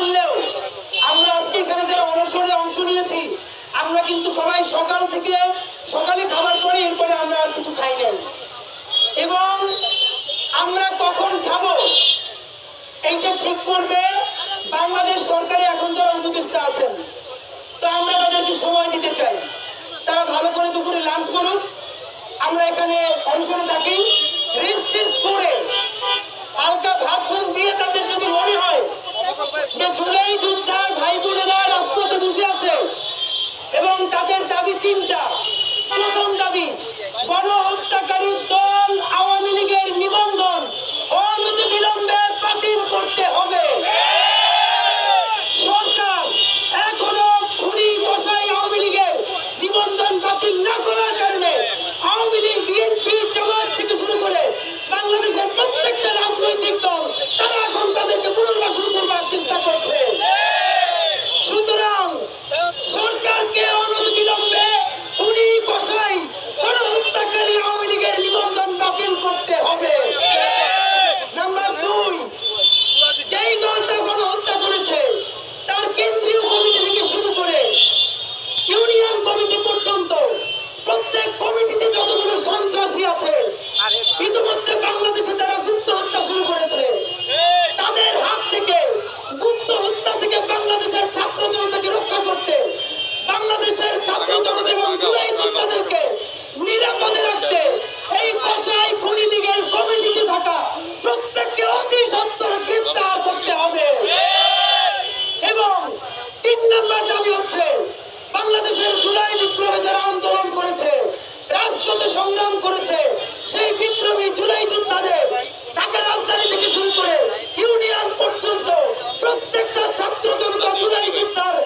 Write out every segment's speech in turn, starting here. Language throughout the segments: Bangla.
তুললেও আমরা আজকে এখানে যারা অনশনে অংশ নিয়েছি, আমরা কিন্তু সবাই সকাল থেকে সকালে খাবার পরে এরপরে আমরা আর কিছু খাই নাই। এবং আমরা কখন খাব, এইটা ঠিক করবে বাংলাদেশ সরকারে এখন যারা উপদেষ্টা আছেন। তো আমরা তাদেরকে সময় দিতে চাই। তারা ভালো করে দুপুরে লাঞ্চ করুক। আমরা এখানে অনশনে থাকি। রেস্ট টেস্ট করে হালকা ভাত দিয়ে তাদের যদি মনে হয় Don't সংগ্রাম করেছে, সেই বিপ্লবী জুলাই যোদ্ধাদের ঢাকা রাজধানী থেকে শুরু করে ইউনিয়ন পর্যন্ত প্রত্যেকটা ছাত্র জনতা জুলাই যোদ্ধার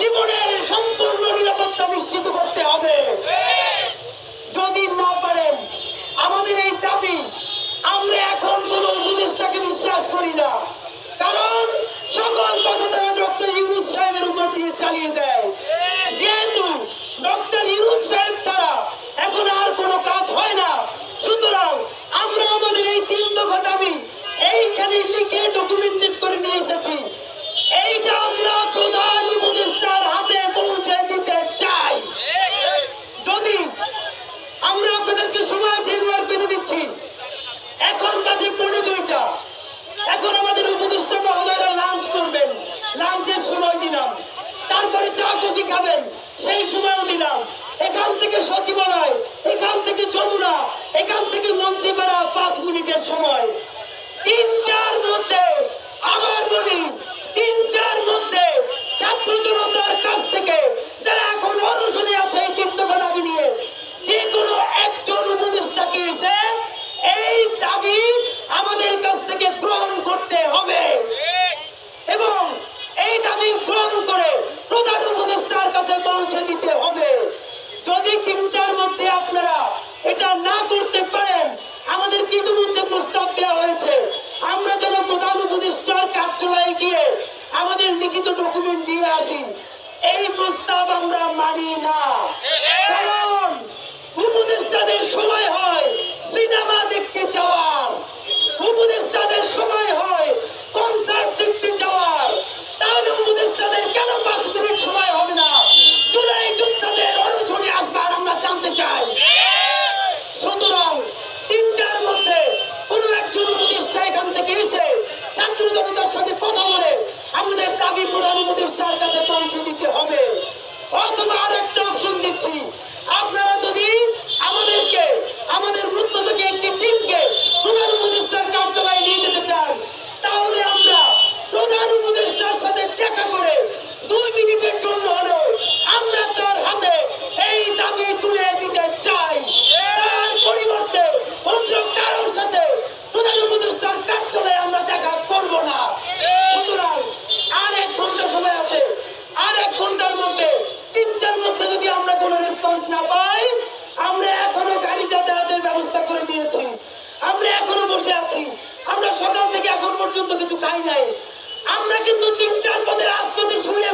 জীবনের সম্পূর্ণ নিরাপত্তা নিশ্চিত করতে হবে। যদি না পারেন, আমাদের এই দাবি, আমরা এখন কোন উপদেষ্টাকে বিশ্বাস করি না। কারণ সকল কথা তারা ডক্টর ইউনুস সাহেবের উপর দিয়ে চালিয়ে দেয়। যেহেতু ডক্টর ইউনুস সাহেব ছাড়া এখন আর কোনো কাজ হয় না। সুতরাং আমরা আমাদের এই তিন দফা দাবি এইখানে লিখে ডকুমেন্টেড করে নিয়ে এসেছি। এইটা আমরা প্রধান উপদেষ্টার হাতে পৌঁছে দিতে চাই। যদি আমরা আপনাদেরকে সময় ফ্রেমওয়ার্ক বেঁধে দিচ্ছি, এখন বাজে পৌনে দুইটা। এখন আমাদের উপদেষ্টা মহোদয়রা লাঞ্চ করবেন। লাঞ্চের সময় দিলাম। তারপরে চা কফি খাবেন, সেই সময়ও দিলাম। এখান থেকে সচিবালয়, এখান থেকে যমুনা, এখান থেকে মন্ত্রীপাড়া পাঁচ মিনিটের সময়। তিনটার মধ্যে আমার বলি, তিনটার মধ্যে ছাত্র জনতার কাছ থেকে যারা মধ্যে আপনারা এটা না করতে পারেন আমাদের ইতিমধ্যে প্রস্তাব দেওয়া হয়েছে। আমরা যেন প্রধান উপদেষ্টার কার্যালয়ে গিয়ে আমাদের লিখিত ডকুমেন্ট দিয়ে আসি। এই প্রস্তাব আমরা মানি না। আপনারা পর্যন্ত কিছু খাই নাই। আমরা কিন্তু তিন তিনটার পদের রাজপথে শুয়ে